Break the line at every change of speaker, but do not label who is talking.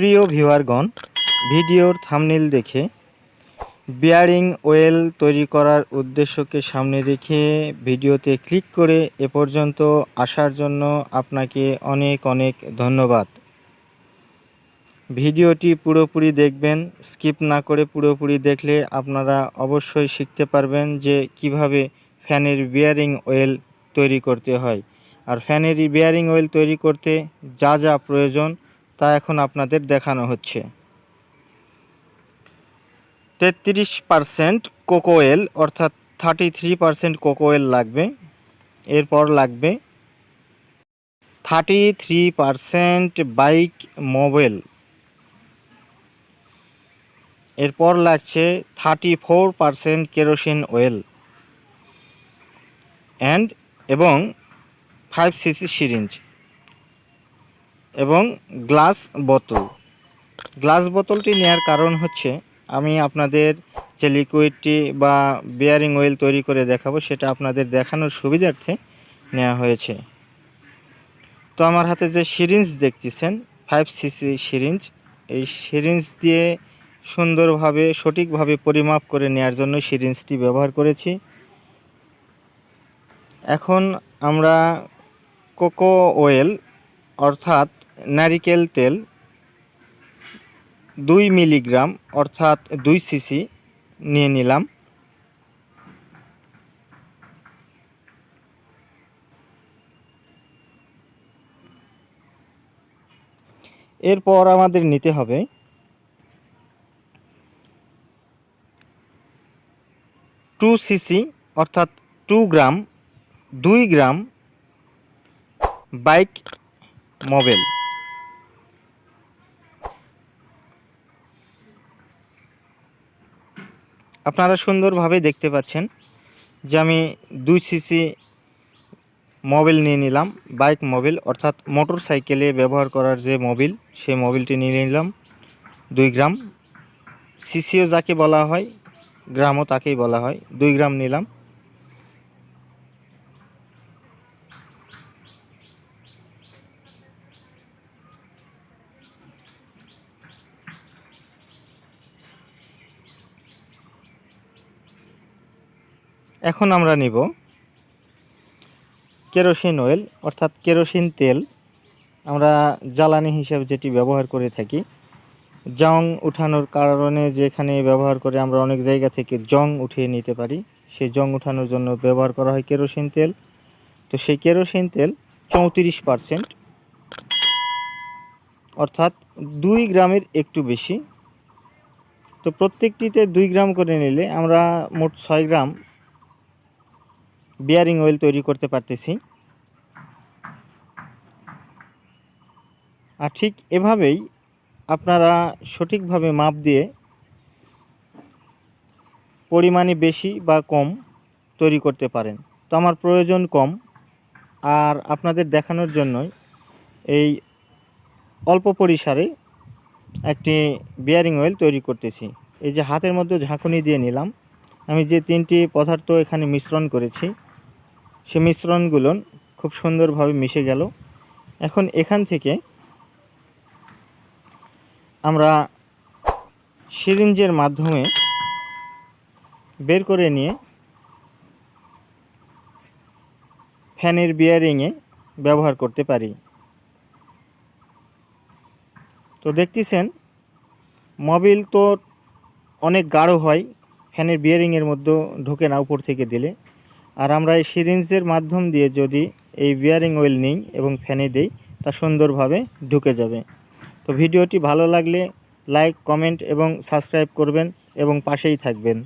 প্রিয় ভিউয়ারগণ, ভিডিওর থামনেল দেখে বিয়ারিং ওয়েল তৈরি করার উদ্দেশ্যকে সামনে রেখে ভিডিওতে ক্লিক করে এ পর্যন্ত আসার জন্য আপনাকে অনেক অনেক ধন্যবাদ। ভিডিওটি পুরোপুরি দেখবেন স্কিপ না করে পুরোপুরি দেখলে আপনারা অবশ্যই শিখতে পারবেন যে কীভাবে ফ্যানের বিয়ারিং ওয়েল তৈরি করতে হয়। আর ফ্যানের বিয়ারিং ওয়েল তৈরি করতে যা যা প্রয়োজন তা এখন আপনাদের দেখানো হচ্ছে। তেত্রিশ পারসেন্ট কোকোয়েল অর্থাৎ থার্টি থ্রি পারসেন্ট কোকোয়েল লাগবে। এরপর লাগবে thirty three percent bike Mobil. এরপর লাগছে thirty four percent kerosene oil. And এবং ফাইভ সিসি সিরিঞ্জ। এবং গ্লাস বোতল। গ্লাস বোতলটি নেওয়ার কারণ হচ্ছে আমি আপনাদের যে লিকুইডটি বা বিয়ারিং অয়েল তৈরি করে দেখাবো, সেটা আপনাদের দেখানোর সুবিধার্থে নেওয়া হয়েছে। তো আমার হাতে যে সিরিঞ্জ দেখতেছেন, ফাইভ সিসি সিরিঞ্জ, এই সিরিঞ্জ দিয়ে সুন্দরভাবে, সঠিকভাবে পরিমাপ করে নেওয়ার জন্য সিরিঞ্জটি ব্যবহার করেছি। এখন আমরা কোকো অয়েল, অর্থাৎ নারিকেল তেল, দুই মিলিগ্রাম, অর্থাৎ দুই সিসি নিয়ে নিলাম। এরপর আমাদের নিতে হবে টু সিসি, অর্থাৎ টু গ্রাম, দুই গ্রাম বাইক মোবাইল আপনারা সুন্দরভাবে দেখতে পাচ্ছেন যে আমি দুই সিসি মোবিল নিয়ে নিলাম, বাইক মোবিল, অর্থাৎ মোটর সাইকেলে ব্যবহার করার যে মোবিল, সেই মোবিলটি নিয়ে নিলাম দুই গ্রাম। সিসিও যাকে বলা হয়, গ্রামও তাকেই বলা হয়, দুই গ্রাম নিলাম। এখন আমরা নিব কেরোসিন অয়েল, অর্থাৎ কেরোসিন তেল। আমরা জ্বালানি হিসেবে যেটি ব্যবহার করে থাকি, জং উঠানোর কারণে যেখানে ব্যবহার করে আমরা অনেক জায়গা থেকে জং উঠিয়ে নিতে পারি। সেই জং উঠানোর জন্য ব্যবহার করা হয় কেরোসিন তেল। তো সেই কেরোসিন তেল চৌত্রিশ পারসেন্ট, অর্থাৎ দুই গ্রামের একটু বেশি। তো প্রত্যেকটিতে দুই গ্রাম করে নিলে আমরা মোট ছয় গ্রাম বিয়ারিং অয়েল তৈরি করতে পারতেছি। আর ঠিক এভাবেই আপনারা সঠিকভাবে মাপ দিয়ে পরিমাণে বেশি বা কম তৈরি করতে পারেন। তো আমার প্রয়োজন কম। আর আপনাদের দেখানোর জন্যই এই অল্প পরিসরে একটি বিয়ারিং অয়েল তৈরি করতেছি। এই যে হাতের মধ্যে ঝাঁকুনি দিয়ে নিলাম। আমি যে তিনটি পদার্থ এখানে মিশ্রণ করেছি সে মিশ্রণগুলো খুব সুন্দরভাবে মিশে গেল। এখন এখান থেকে আমরা সিরিঞ্জের মাধ্যমে বের করে নিয়ে ফ্যানের বিয়ারিংয়ে ব্যবহার করতে পারি। তো দেখতেছেন, মোবিল তো অনেক গাঢ় হয়, ফ্যানের বিয়ারিংয়ের মধ্যে ঢোকে না উপর থেকে দিলে। আর আমরা এই সিরিঞ্জের মাধ্যম দিয়ে যদি এই বিয়ারিং ওয়েল নিই এবং ফ্যানে দিই, তা সুন্দরভাবে ঢুকে যাবে। তো ভিডিওটি ভালো লাগলে লাইক কমেন্ট এবং সাবস্ক্রাইব করবেন এবং পাশেই থাকবেন।